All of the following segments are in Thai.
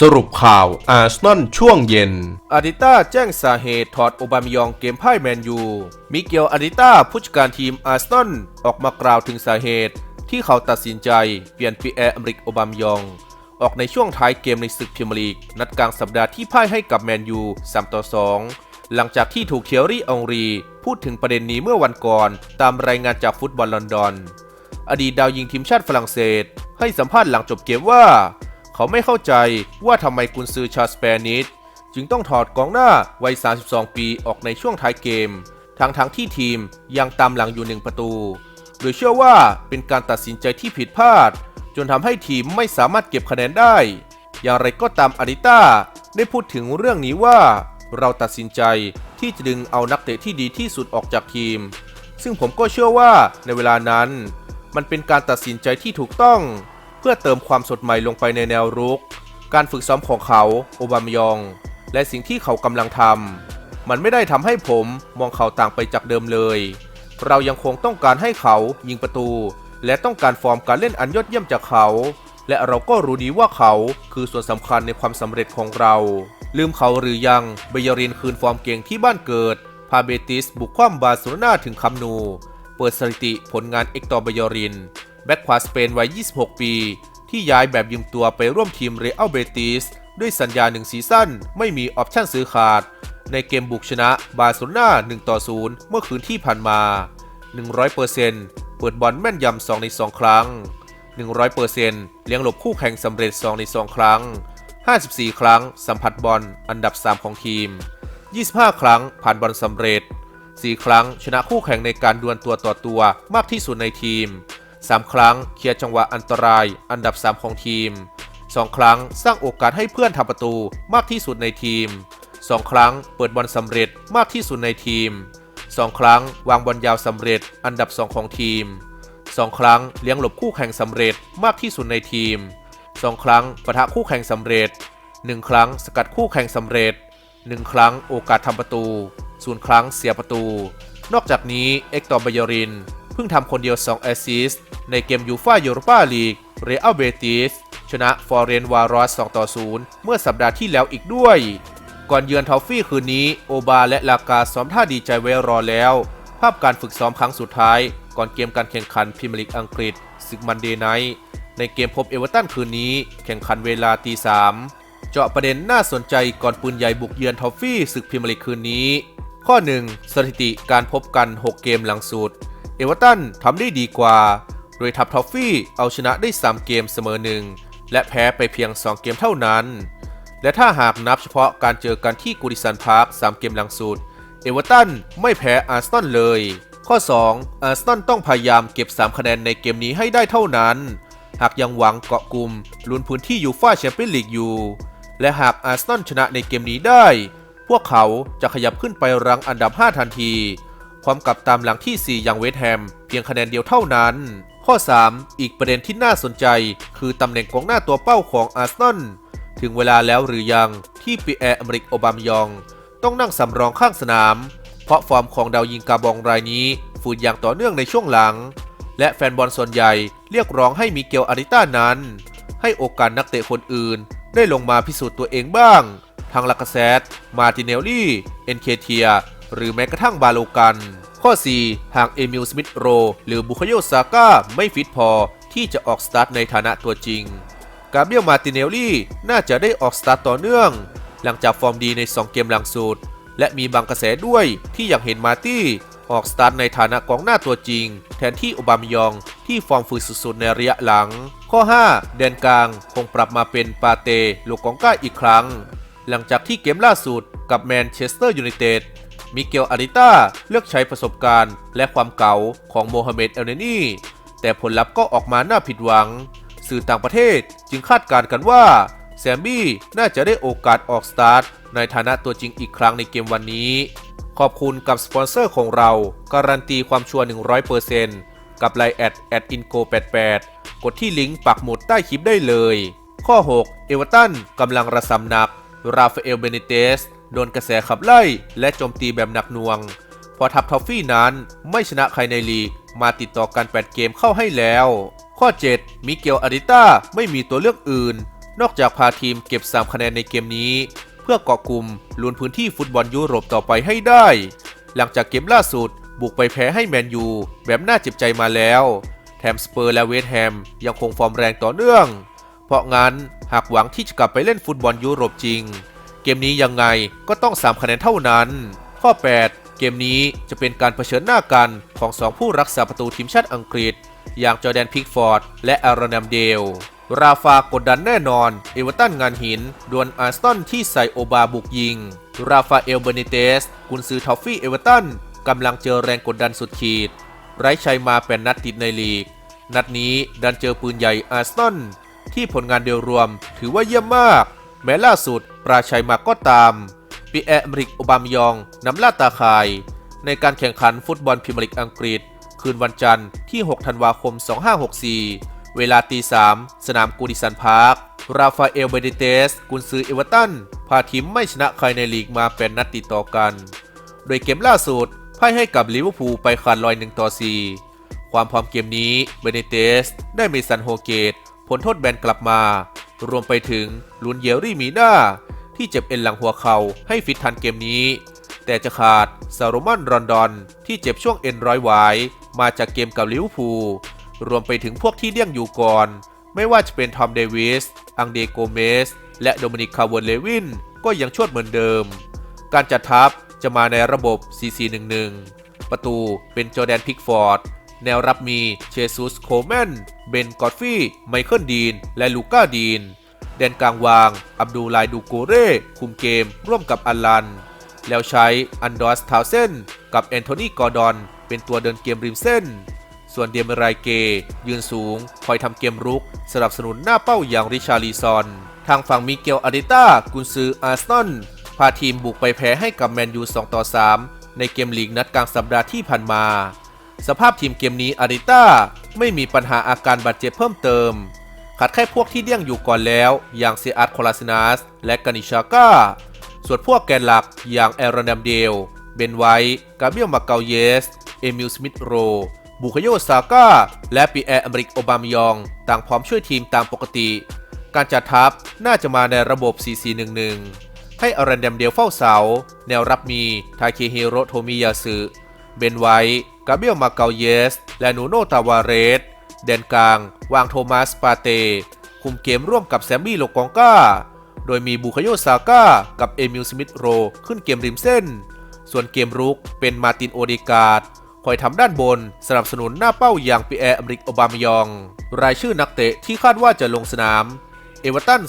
สรุปข่าวอาร์เซนอลช่วงเย็น อาดิต้าแจ้งสาเหตุถอดโอบามยองเกมพ่ายแมนยู มิเกลอาดิต้าผู้จัดการทีมอาร์เซนอลออกมากล่าวถึงสาเหตุ ที่เขาตัดสินใจเปลี่ยนปีแอร์อเมริกโอบามยอง ออกในช่วงท้ายเกมในศึกพรีเมียร์ลีก นัดกลางสัปดาห์ที่พ่ายให้กับแมนยู3ต่อ2 หลังจากที่ถูกเทียรี่องรี พูดถึงประเด็นนี้เมื่อวันก่อน ตามรายงานจากฟุตบอลลอนดอน อดีตดาวยิงทีมชาติฝรั่งเศส ให้สัมภาษณ์หลังจบเกมว่า เขาไม่เข้าใจว่าทำไมกุนซือชาสเปนิสจึงต้องถอดกองหน้าวัย 32 ปีออกในช่วงท้ายเกม ทั้งที่ทีมยังตามหลังอยู่หนึ่งประตู โดยเชื่อว่าเป็นการตัดสินใจที่ผิดพลาด จนทำให้ทีมไม่สามารถเก็บคะแนนได้ อย่างไรก็ตามอาริต้าได้พูดถึงเรื่องนี้ว่า เราตัดสินใจที่จะดึงเอานักเตะที่ดีที่สุดออกจากทีม ซึ่งผมก็เชื่อว่าในเวลานั้น มันเป็นการตัดสินใจที่ถูกต้อง พื่อเติมความสดใหม่ลงไปในแนวรุก การฝึกซ้อมของเขาโอบามยอง และสิ่งที่เขากำลังทำมันไม่ได้ทำให้ผมมองเขาต่างไปจากเดิมเลย เรายังคงต้องการให้เขายิงประตู และต้องการฟอร์มการเล่นอันยอดเยี่ยมจากเขา และเราก็รู้ดีว่าเขาคือส่วนสำคัญในความสำเร็จของเรา ลืมเขาหรือยังเบยรินคืนฟอร์มเก่งที่บ้านเกิด พาเบติสบุกคว่ำบาร์เซโลนาถึงคัมนู เปิดสถิติผลงานเอกตอเบยริน แบ็กขวาสเปนวัย 26 ปี ที่ย้ายแบบยืมตัวไปร่วมทีมเรอัลเบติสด้วยสัญญาหนึ่งซีซั่นไม่มีออปชั่นซื้อขาด ในเกมบุกชนะบาร์เซโลนา1ต่อ0เมื่อคืนที่ผ่านมา 100%เปิดบอลแม่นยำ2ใน 2 ครั้ง 100%เลี้ยงหลบคู่แข่งสำเร็จ 2 ใน 2 ครั้ง 54 ครั้ง สัมผัสบอลอันดับ 3 ของทีม 25 ครั้งผ่านบอลสำเร็จ 4 ครั้งชนะคู่แข่งในการดวลตัวต่อตัวมากที่สุดในทีม 3 ครั้งเคลียร์จังหวะอันตราย อันดับ 3 ของทีม 2 ครั้งสร้างโอกาสให้เพื่อนทำประตูมากที่สุดในทีม 2 ครั้งเปิดบอลสำเร็จมากที่สุดในทีม 2 ครั้งวางบอลยาวสำเร็จ อันดับ 2 ของทีม 2 ครั้งเลี้ยงหลบคู่แข่งสำเร็จมากที่สุดในทีม 2 ครั้งปะทะคู่แข่งสำเร็จ 1 ครั้งสกัดคู่แข่งสำเร็จ 1 ครั้งโอกาสทำประตูศูนย์ครั้งเสียประตู นอกจากนี้เอ็กตอร์บยาริน เพิ่งทำคนเดียว 2 แอสซิสต์ในเกมยูฟ่ายูโรปาลีก เรอัลเบติส ชนะฟอร์เรนวารอส 2 ต่อ 0 เมื่อสัปดาห์ที่แล้วอีกด้วย ก่อนเยือนทอฟฟี่คืนนี้โอบาและลากาซ้อมท่าดีใจไว้รอแล้ว ภาพการฝึกซ้อมครั้งสุดท้าย ก่อนเกมการแข่งขันพรีเมียร์ลีกอังกฤษศึกมันเดย์ไนท์ในเกมพบเอเวอร์ตันคืนนี้ แข่งขันเวลาตีสามเจาะประเด็นน่าสนใจก่อนปืนใหญ่บุกเยือนทอฟฟี่ศึกพรีเมียร์ลีกคืนนี้ ข้อ 1 สถิติการพบกัน 6 เกมหลังสุด เอเวอร์ตันทำได้ดีกว่า โดยทัพทอฟฟี่เอาชนะได้ 3 เกมเสมอหนึ่งและแพ้ไปเพียง 2 เกมเท่านั้น และถ้าหากนับเฉพาะการเจอกันที่กูดิสันพาร์ค3เกมหลังสุด เอเวอร์ตันไม่แพ้อาร์เซนเลย ข้อ 2 อาร์เซนต้องพยายามเก็บ 3 คะแนนในเกมนี้ให้ได้เท่านั้น หากยังหวังเกาะกลุ่มลุ้นพื้นที่ยูฟ่าแชมเปี้ยนลีกอยู่ และหากอาร์เซนชนะในเกมนี้ได้ พวกเขาจะขยับขึ้นไปรังอันดับ 5 ทันที พร้อมกับตามหลังที่ 4 อย่างเวสต์แฮม เพียงคะแนนเดียวเท่านั้น ข้อ 3 อีกประเด็นที่น่าสนใจ คือตำแหน่งกองหน้าตัวเป้าของอาร์เซนอลถึงเวลาแล้วหรือยังที่ปีแอร์อเมริกโอบามายอง ต้องนั่งสำรองข้างสนาม เพราะฟอร์มของดาวยิงกาบองรายนี้ฝืนอย่างต่อเนื่องในช่วงหลัง และแฟนบอลส่วนใหญ่เรียกร้องให้มิเกลอาริต้านั้น ให้โอกาสนักเตะคนอื่น ได้ลงมาพิสูจน์ตัวเองบ้างทางลากาเซตมาติเนลลี่ เอนเคเทีย หรือแม้กระทั่งบาโลกัน ข้อ 4 หากเอมิลสมิธโรหรือบุคโยซาก้าไม่ฟิตพอที่จะออกสตาร์ทในฐานะตัวจริง กาเบรียลมาติเนลลี่น่าจะได้ออกสตาร์ทต่อเนื่อง หลังจากฟอร์มดีใน 2 เกมหลังสุด และมีบางกระแสด้วยที่อยากเห็นมาตี้ออกสตาร์ทในฐานะกองหน้าตัวจริง แทนที่อบามยองที่ฟอร์มฝืดสุดๆในระยะหลัง ข้อ 5 แดนกลางคงปรับมาเป็นปาเตลูกกองก้าอีกครั้ง หลังจากที่เกมล่าสุดกับแมนเชสเตอร์ยูไนเต็ด มิเกลอาริต้าเลือกใช้ประสบการณ์และความเก๋าของโมฮัมเหม็ดเอลเนนีแต่ผลลัพธ์ก็ออกมาน่าผิดหวัง สื่อต่างประเทศจึงคาดการณ์กันว่า แซมบี้น่าจะได้โอกาสออกสตาร์ทในฐานะตัวจริงอีกครั้งในเกมวันนี้ ขอบคุณกับสปอนเซอร์ของเรา การันตีความชัวร์100%กับไลน์แอดแอดอินโก88กดที่ลิงก์ปักหมุดใต้คลิปได้เลย ข้อ 6 เอเวอร์ตันกำลังระสำนัก ราฟาเอลเบนิเตส โดนกระแสขับไล่ และโจมตีแบบหนักหน่วง พอทัพทอฟฟี่นั้นไม่ชนะใครในลีก มาติดต่อกัน 8 เกมเข้าให้แล้ว ข้อ 7 มิเกลอาริต้าไม่มีตัวเลือกอื่น นอกจากพาทีมเก็บ 3 คะแนนในเกมนี้ เพื่อเกาะกลุ่มลุ้นพื้นที่ฟุตบอลยุโรปต่อไปให้ได้ หลังจากเกมล่าสุด บุกไปแพ้ให้แมนยูแบบน่าเจ็บใจมาแล้ว แถมสเปอร์และเวสต์แฮมยังคงฟอร์มแรงต่อเนื่อง เพราะงั้นหากหวังที่จะกลับไปเล่นฟุตบอลยุโรปจริง เกมนี้ยังไงก็ต้อง 3 คะแนนเท่านั้น ข้อ 8 เกมนี้จะเป็นการเผชิญหน้ากันของ 2 ผู้รักษาประตูทีมชาติอังกฤษ อย่างจอแดนพิกฟอร์ด และอารอนแมเดล ราฟากดดันแน่นอน เอเวอร์ตันงานหิน ดวลอาร์สตันที่ใส่โอบาบุกยิง ราฟาเอลเบเนเตส กุนซือทอฟฟี่เอเวอร์ตันกำลังเจอแรงกดดันสุดขีด ไร้ชัยมาเป็นนัดติดในลีก นัดนี้ดันเจอปืนใหญ่อาร์สตันที่ผลงานเดียวรวมถือว่าเยี่ยมมาก แม้ล่าสุด ปราชัยมาก็ตามปีแอมริกโอบามยองนำล่าตาข่าย ในการแข่งขันฟุตบอลพรีเมียร์ลีกอังกฤษ คืนวันจันทร์ที่ 6 ธันวาคม 2564 เวลาตี 3 สนามกูดิสันพาร์ค ราฟาเอลเบเดเตส กุนซือเอเวอร์ตัน พาทีมไม่ชนะใครในลีกมาเป็นนัดติดต่อกัน โดยเกมล่าสุดพ่ายให้กับลิเวอร์พูลไปขาดลอย1ต่อ 4 ความพร้อมเกมนี้เบเนเตส ได้เมสันโฮเกตผลโทษแบนกลับมา รวมไปถึงลุนเยลรี่มีน่า ที่เจ็บเอ็นหลังหัวเข่าให้ฟิตทันเกมนี้ แต่จะขาดซารมันรอนดอน ที่เจ็บช่วงเอ็นร้อยหวาย มาจากเกมกับลิเวอร์พูลรวมไปถึงพวกที่เลี่ยงอยู่ก่อน ไม่ว่าจะเป็นทอมเดวิส อังเดโกเมส และโดมินิกคาร์เวนเลวิน ก็ยังชวดเหมือนเดิม การจัดทัพจะมาในระบบ 4-4-1-1 ประตูเป็นจอแดนพิกฟอร์ด แนวรับมีเชซุสโคลแมน เบนกอดฟี่ ไมเคิลดีน และลูก้าดีน แดนกลางวาง อับดูไลดูโกเร่คุมเกมร่วมกับอัลลัน แล้วใช้อันดอสทาวเซนกับแอนโทนีกอร์ดอนเป็นตัวเดินเกมริมเส้น ส่วนเดียมไรเก ยืนสูง คอยทำเกมรุก สนับสนุนหน้าเป้าอย่างริชาลีซอน ทางฝั่งมิเกลอาริต้ากุนซืออาร์สตันพาทีมบุกไปแพ้ให้กับแมนยู2ต่อ3ในเกมลีกนัดกลางสัปดาห์ที่ผ่านมา สภาพทีมเกมนี้อาริต้าไม่มีปัญหาอาการบาดเจ็บเพิ่มเติม ขัดแค่พวกที่เลี่ยงอยู่ก่อนแล้ว อย่างเซอาร์ตโคลาซินัสและกานิชาก้า ส่วนพวกแกนหลักอย่างแอรอนแดมเดล เบนไวท์กาเบียลมาเกาเยส เอมิลสมิธโร บุคโยซาก้า และปีแอร์อเมริกโอบามยอง ต่างพร้อมช่วยทีมตามปกติ การจัดทัพน่าจะมาในระบบ 4-4-1-1 ให้อารันแดมเดลเฝ้าเสา แนวรับมีทาเคฮิโรโทมิยาสึ เบนไวท์กาเบียลมาเกาเยส และนูโนตาวาเรส แดนกลางวางโทมัสปาเต คุมเกมร่วมกับแซมมี่โลกองกาโดยมีบุคโยซาก้ากับเอมิลสมิธโรขึ้นเกมริมเส้น ส่วนเกมรุกเป็นมาตินโอเดการ์ดคอยทำด้านบนสนับสนุนหน้าเป้าอย่างปีแอร์อเมริกโอบามยอง รายชื่อนักเตะที่คาดว่าจะลงสนาม เอเวอร์ตัน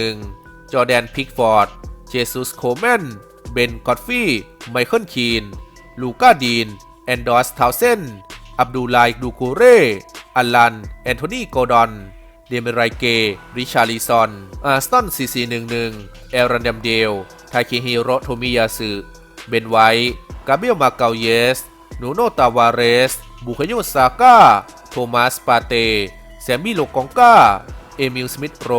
4411 จอแดน พิกฟอร์ด เจสุส โคแมน เบน กอดฟี่ ไมเคิล คีน ลูก้า ดีน แอนดอสทาวเซน อับดูไลดูกูเร่ อัลลัน แอนโทนีโกดอน เดเมไรเก ริชาลิซอน อาร์สตัน 4411 เอรันดัมเดล ไทเคฮิโรโทมิยาสึ เบนไวท์กาเบียลมาเกาเยส นูโนตาวาเรส บุคโยซาก้า โทมัส ปาเต แซมมี่โลกองกาเอมิล สมิธโร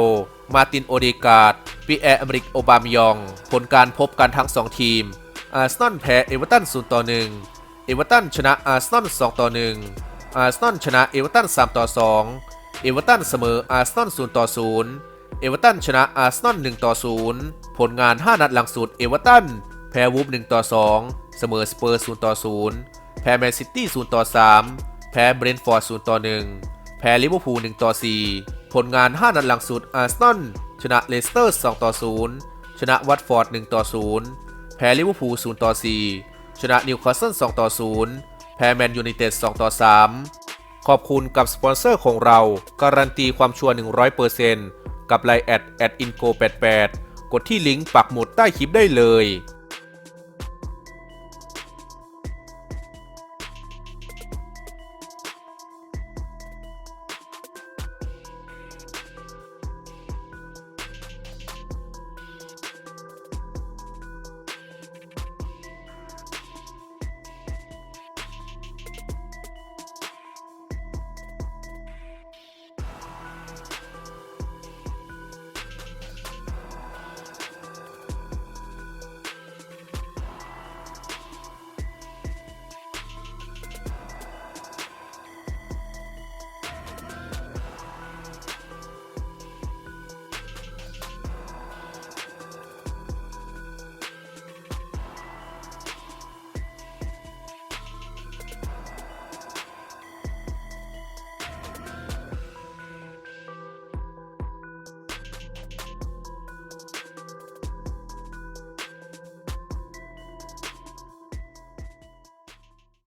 มาติน โอเดกาดปีแอร์อเมริก โอบามยอง ผลการพบกันทั้ง 2 ทีม อาร์เซนอลแพ้ เอเวอร์ตัน 0 ต่อ 1 เอเวอร์ตันชนะอาร์เซนอล 2 ต่อ 1 อาร์เซนอลชนะเอเวอร์ตัน3ต่อ2เอเวอร์ตันเสมออาร์เซนอล0ต่อ0เอเวอร์ตันชนะอาร์เซนอล1ต่อ0ผลงาน 5 นัดหลังสุดเอเวอร์ตันแพ้วูฟ1ต่อ2เสมอสเปอร์0ต่อ0แพ้แมนซิตี้0ต่อ3แพ้เบรนท์ฟอร์ด0ต่อ1แพ้ลิเวอร์พูล1ต่อ4ผลงาน 5 นัดหลังสุดอาร์เซนอลชนะเลสเตอร์2ต่อ0ชนะวัตฟอร์ด1ต่อ0แพ้ลิเวอร์พูล0ต่อ4ชนะนิวคาสเซิล2ต่อ0 พ้แมนยูไนเต็ด2ต่อ 3 ขอบคุณกับสปอนเซอร์ของเรา การันตีความชัวร์100%กับไลน์แอดแอดอินโก88กดที่ลิงก์ปักหมุดใต้คลิปได้เลย